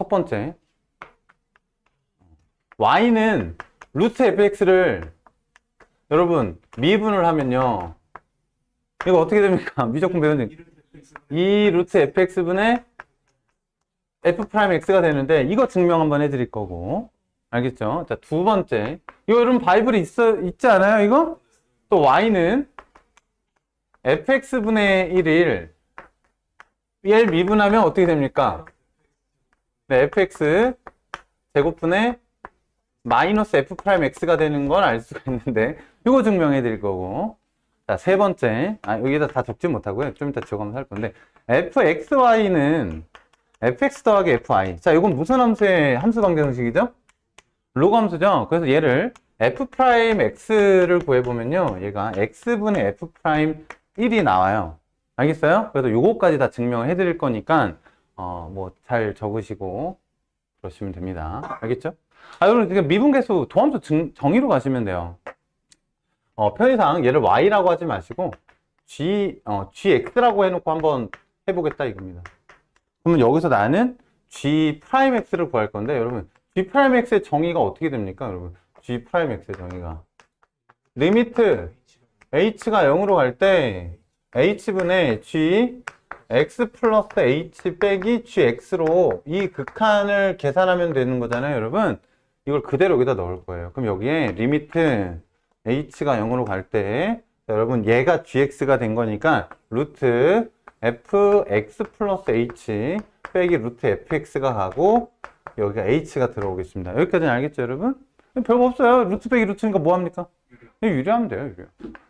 첫 번째. y는 루트 fx를 여러분 미분을 하면요. 이거 어떻게 됩니까? 미적분 배우는 2 루트 fx분의 f 프라임 x가 되는데 이거 증명 한번 해드릴 거고 알겠죠? 자 두 번째 이거 여러분 바이블이 있어 있지 않아요? 이거 또 y는 fx분의 1을 얘 미분하면 어떻게 됩니까? 네, fx 제곱분의 마이너스 f 프라임 x가 되는 걸알 수가 있는데 이거 증명해 드릴 거고. 자 세 번째. 아 여기다 다 적지 못하고요. 좀 이따 적으면서 할 건데. fxy는 fx 더하기 fy. 자 이건 무슨 함수의 함수 관계 형식이죠? 로그 함수죠? 그래서 얘를 f 프라임 x를 구해보면요. 얘가 x분의 f 프라임 1이 나와요. 알겠어요? 그래서 요거까지 다 증명을 해 드릴 거니까 어 뭐 잘 적으시고 그러시면 됩니다 알겠죠? 아, 여러분, 미분계수 도함수 증- 정의로 가시면 돼요. 어, 편의상 얘를 y라고 하지 마시고 g, 어, gx라고 해놓고 한번 해보겠다 이겁니다. 그러면 여기서 나는 g 프라임 x를 구할 건데 여러분 g 프라임 x의 정의가 어떻게 됩니까, 여러분? g 프라임 x의 정의가 리미트 h가 0으로 갈 때 h분의 g x 플러스 h 빼기 gx로 이 극한을 계산하면 되는 거잖아요, 여러분. 이걸 그대로 여기다 넣을 거예요. 그럼 여기에 리미트 h가 0으로 갈 때 여러분 얘가 gx가 된 거니까 루트 fx 플러스 h 빼기 루트 fx가 가고 여기가 h가 들어오겠습니다. 여기까지는 알겠죠, 여러분? 별거 없어요. 루트 빼기 루트니까 뭐 합니까? 그냥 유리하면 돼요, 유리.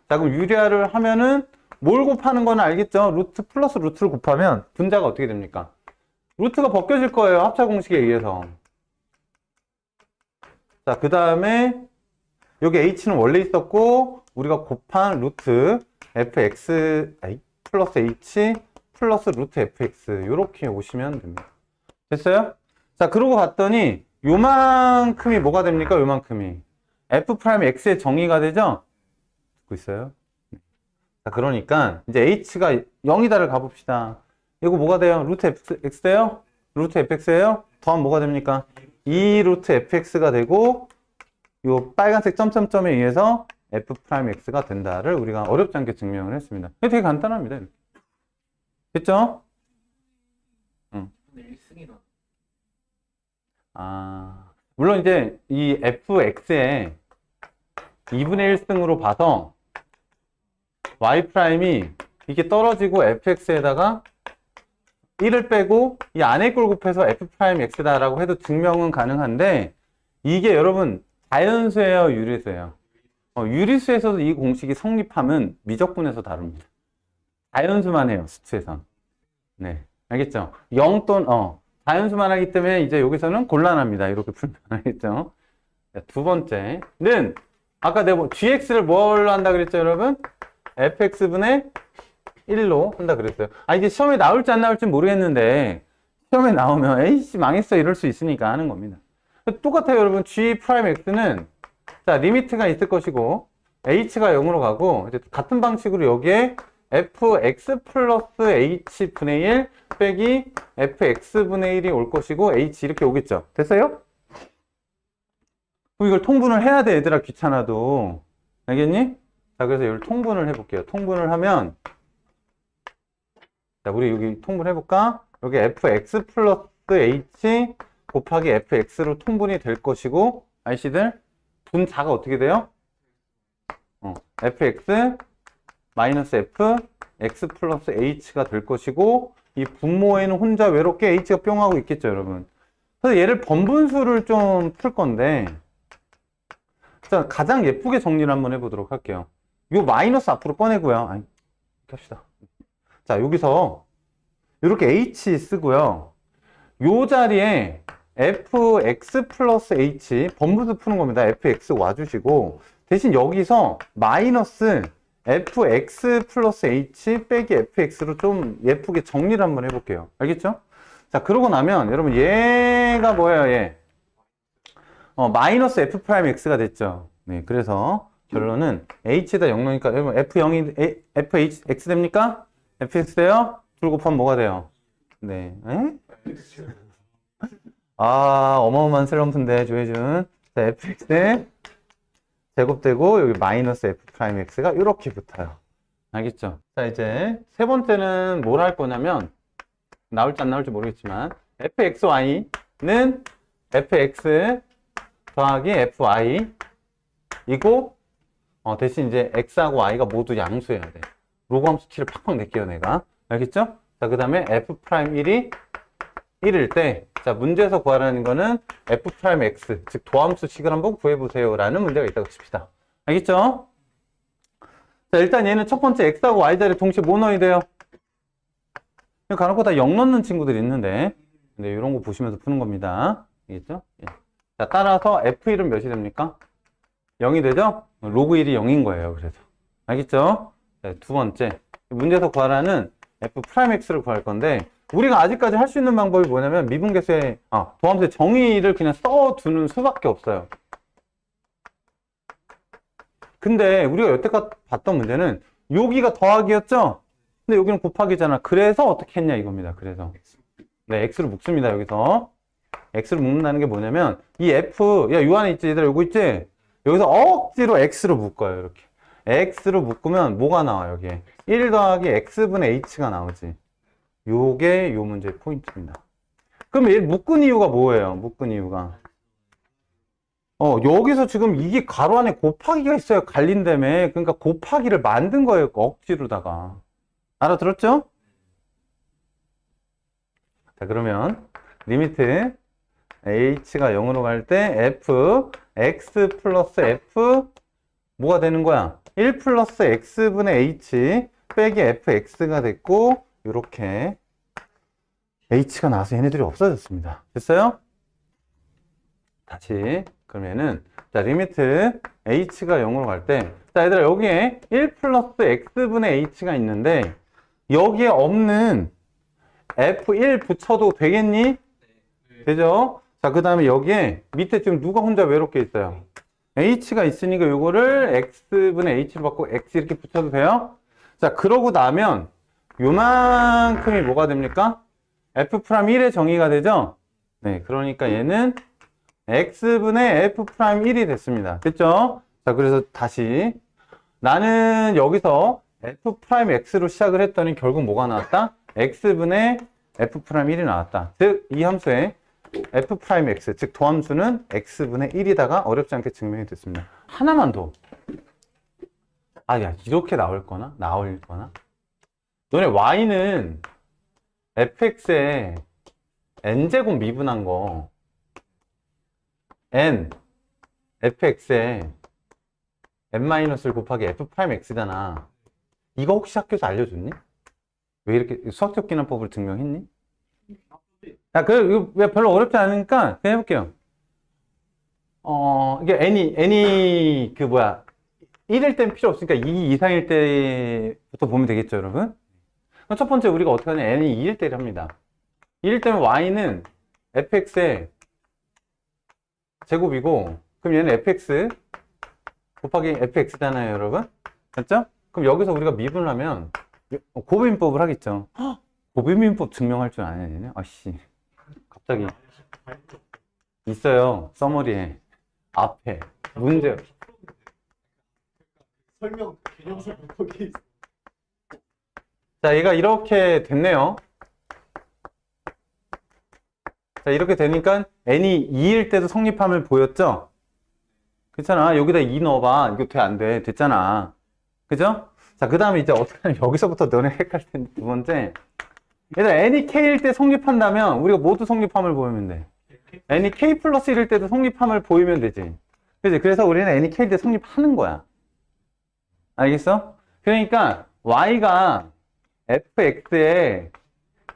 자, 그럼 유리화를 하면은 뭘 곱하는 건 알겠죠? 루트 플러스 루트를 곱하면 분자가 어떻게 됩니까? 루트가 벗겨질 거예요. 합차 공식에 의해서. 자, 그 다음에 여기 h는 원래 있었고 우리가 곱한 루트 fx 아이, 플러스 h 플러스 루트 fx 이렇게 오시면 됩니다. 됐어요? 자, 그러고 봤더니 요만큼이 뭐가 됩니까? 요만큼이 f 프라임 x의 정의가 되죠? 듣고 있어요? 자, 그러니까 이제 h가 0이다를 가봅시다. 이거 뭐가 돼요? 루트 x, x 돼요? 루트 fx예요? 더하면 뭐가 됩니까? 2 루트 fx가 되고 요 빨간색 점점점에 의해서 f 프라임 x가 된다를 우리가 어렵지 않게 증명을 했습니다. 이게 되게 간단합니다. 이렇게. 됐죠? 1승이다. 아, 물론 이제 이 fx의 2분의 1승으로 봐서 y 프라임이 이게 떨어지고 fx에다가 1을 빼고 이 안에 걸 곱해서 f 프라임 x다라고 해도 증명은 가능한데 이게 여러분 자연수예요, 유리수예요? 어, 유리수에서도 이 공식이 성립하면 미적분에서 다릅니다. 자연수만 해요, 수치에선. 네, 알겠죠? 0 또는 어, 자연수만 하기 때문에 이제 여기서는 곤란합니다. 이렇게 알겠죠? 자, 두 번째는 아까 내가 뭐 gx를 뭘로 한다 그랬죠, 여러분? Fx분의 1로 한다 그랬어요. 아, 이게 시험에 나올지 안 나올지 모르겠는데 시험에 나오면 에이씨 망했어 이럴 수 있으니까 하는 겁니다. 똑같아요, 여러분. g 프라임 x는 자, 리미트가 있을 것이고 h가 0으로 가고 이제 같은 방식으로 여기에 fx 플러스 h분의 1 빼기 fx분의 1이 올 것이고 h 이렇게 오겠죠. 됐어요? 그럼 이걸 통분을 해야 돼, 얘들아. 귀찮아도. 알겠니? 자, 그래서 이걸 통분을 해볼게요. 통분을 하면 자, 우리 여기 통분해볼까? 여기 fx 플러스 h 곱하기 fx로 통분이 될 것이고 아이씨들 분자가 어떻게 돼요? 어, fx 마이너스 f x 플러스 h가 될 것이고 이 분모에는 혼자 외롭게 h가 뿅 하고 있겠죠 여러분 그래서 얘를 번분수를 좀 풀 건데 자 가장 예쁘게 정리를 한번 해보도록 할게요 요 마이너스 앞으로 꺼내고요 아니 이렇게 합시다 자 여기서 이렇게 h 쓰고요 요 자리에 fx 플러스 h 번분수 푸는 겁니다. fx 와주시고 대신 여기서 마이너스 fx 플러스 h 빼기 fx로 좀 예쁘게 정리를 한번 해볼게요. 알겠죠? 자 그러고 나면 여러분 얘가 뭐예요? 얘 어, 마이너스 f 프라임 x가 됐죠. 네 그래서 결론은 h에다 0 넣으니까 여러분 f0이 f h x 됩니까? fx 돼요? 둘 곱하면 뭐가 돼요? 네. 에? 아, 어마어마한 슬럼프인데, 조혜준. 자, fx 제곱되고, 여기 마이너스 f 프라임 x가 이렇게 붙어요. 알겠죠? 자, 이제 세 번째는 뭘 할 거냐면, 나올지 안 나올지 모르겠지만, fxy는 fx 더하기 fy 이고, 어, 대신 이제 x하고 y가 모두 양수해야 돼. 로그 함수 t를 팍팍 낼게요, 내가. 알겠죠? 자, 그 다음에 f 프라임 1이 1일 때, 자, 문제에서 구하라는 거는 f 프라임 x, 즉 도함수식을 한번 구해보세요. 라는 문제가 있다고 칩시다. 알겠죠? 자, 일단 얘는 첫 번째 x하고 y 자리 동시에 뭐 넣어야 돼요? 간혹 다0 넣는 친구들이 있는데, 근데 이런 거 보시면서 푸는 겁니다. 알겠죠? 예. 자, 따라서 f1은 몇이 됩니까? 0이 되죠? 로그 1이 0인 거예요. 그래서. 알겠죠? 자, 두 번째. 문제에서 구하라는 f 프라임 x를 구할 건데, 우리가 아직까지 할 수 있는 방법이 뭐냐면 미분계수의 아, 도함수의 정의를 그냥 써두는 수밖에 없어요. 근데 우리가 여태까지 봤던 문제는 여기가 더하기였죠? 근데 여기는 곱하기잖아. 그래서 어떻게 했냐 이겁니다. 그래서 네, x를 묶습니다. 여기서 x를 묶는다는 게 뭐냐면 이 f 야 요 안에 있지 얘들아 요거 있지? 여기서 억지로 x로 묶어요. 이렇게 x로 묶으면 뭐가 나와 여기 1 더하기 x분의 h가 나오지. 요게 요 문제의 포인트입니다. 그럼 얘 묶은 이유가 뭐예요? 묶은 이유가. 어, 여기서 지금 이게 가로 안에 곱하기가 있어요. 갈린다며. 그러니까 곱하기를 만든 거예요. 억지로다가. 알아들었죠? 자, 그러면 리미트 h가 0으로 갈 때 f x 플러스 f 뭐가 되는 거야? 1 플러스 x분의 h 빼기 fx가 됐고 이렇게 h가 나와서 얘네들이 없어졌습니다. 됐어요? 다시 그러면은 자 리미트 h가 0으로 갈 때 자 얘들아 여기에 1 플러스 x분의 h가 있는데 여기에 없는 f1 붙여도 되겠니? 되죠? 자 그 다음에 여기에 밑에 지금 누가 혼자 외롭게 있어요? h가 있으니까 요거를 x분의 h로 바꾸고 x 이렇게 붙여도 돼요? 자 그러고 나면 요만큼이 뭐가 됩니까? f 프라임 1의 정의가 되죠? 네, 그러니까 얘는 x분의 f 프라임 1이 됐습니다. 됐죠? 자, 그래서 다시 나는 여기서 f 프라임 x로 시작을 했더니 결국 뭐가 나왔다? x분의 f 프라임 1이 나왔다. 즉, 이 함수의 f 프라임 x, 즉 도함수는 x분의 1이다가 어렵지 않게 증명이 됐습니다. 하나만 더. 아, 야, 이렇게 나올 거나? 나올 거나? 너네 y는 fx에 n제곱 미분한 거 n fx에 n-를 곱하기 f 프라임 x잖아. 이거 혹시 학교에서 알려줬니? 왜 이렇게 수학적 기능법을 증명했니? 야, 그, 이거 왜 별로 어렵지 않으니까 그냥 해볼게요. 어, 이게 n이, n이 그 뭐야, 1일 땐 필요 없으니까 2 이상일 때부터 보면 되겠죠, 여러분? 그럼 첫 번째 우리가 어떻게 하냐, n이 2일 때를 합니다. 2일 때면 y는 fx의 제곱이고, 그럼 얘는 fx 곱하기 fx잖아요, 여러분? 맞죠? 그럼 여기서 우리가 미분을 하면 고비민법을 하겠죠. 헉! 고비민법 증명할 줄 아냐, 얘네? 아씨. 갑자기 있어요, 서머리에. 앞에. 문제. 설명 개념 설명 거기 있어. 자, 얘가 이렇게 됐네요. 자, 이렇게 되니까 n이 2일 때도 성립함을 보였죠? 그렇잖아. 여기다 2 넣어봐. 이거 돼, 안 돼? 됐잖아. 그죠? 자, 그 다음에 이제 어떻게 하면 여기서부터 너네 헷갈릴 텐데, 두 번째. 얘들 n이 k일 때 성립한다면 우리가 모두 성립함을 보이면 돼. n이 k 플러스 1일 때도 성립함을 보이면 되지. 그지? 그래서 우리는 n이 k일 때 성립하는 거야. 알겠어? 그러니까 y가 fx의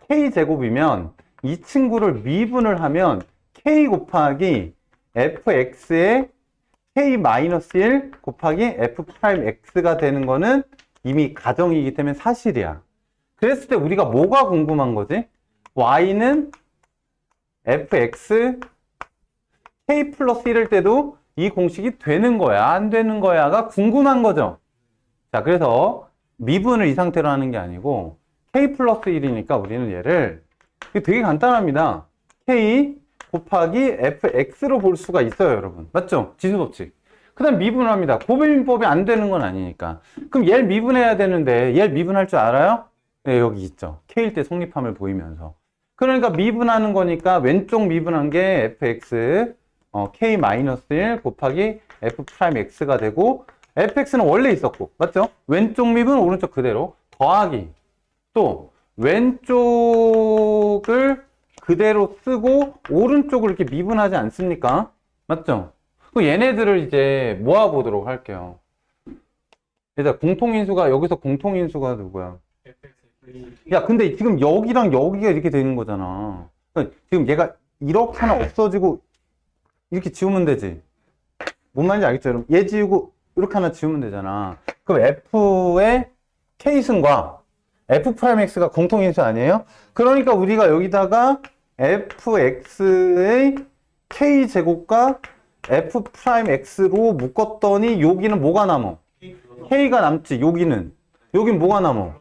k제곱이면 이 친구를 미분을 하면 k 곱하기 fx의 k-1 곱하기 f 프라임 x가 되는 거는 이미 가정이기 때문에 사실이야. 그랬을 때 우리가 뭐가 궁금한 거지? y는 fx k 플러스 1일 때도 이 공식이 되는 거야, 안 되는 거야가 궁금한 거죠. 자, 그래서 미분을 이 상태로 하는 게 아니고 k 플러스 1이니까 우리는 얘를 되게 간단합니다. k 곱하기 fx로 볼 수가 있어요, 여러분. 맞죠? 지수 법칙. 그 다음 미분합니다. 고배민법이 안 되는 건 아니니까. 그럼 얘를 미분해야 되는데, 얘를 미분할 줄 알아요? 네, 여기 있죠. k일 때 성립함을 보이면서. 그러니까 미분하는 거니까 왼쪽 미분한 게 fx, 어, k-1 곱하기 f'x가 되고, fx는 원래 있었고, 맞죠? 왼쪽 미분, 오른쪽 그대로. 더하기. 또, 왼쪽을 그대로 쓰고, 오른쪽을 이렇게 미분하지 않습니까? 맞죠? 그 얘네들을 이제 모아보도록 할게요. 일단 공통인수가, 여기서 공통인수가 누구야? 야, 근데 지금 여기랑 여기가 이렇게 되는 거잖아. 그러니까 지금 얘가 이렇게 하나 없어지고, 이렇게 지우면 되지. 뭔 말인지 알겠죠? 여러분? 얘 지우고, 이렇게 하나 지우면 되잖아. 그럼 F의 K승과 F'X가 공통인수 아니에요? 그러니까 우리가 여기다가 Fx의 K제곱과 F'X로 묶었더니 여기는 뭐가 남어? K가 남지, 여기는. 여긴 뭐가 남어?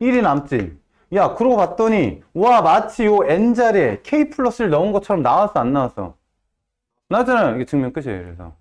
1이 남지. 야, 그러고 봤더니, 와, 마치 요 N자리에 K 플러스를 넣은 것처럼 나왔어, 안 나왔어? 나왔잖아요. 이게 증명 끝이에요, 그래서.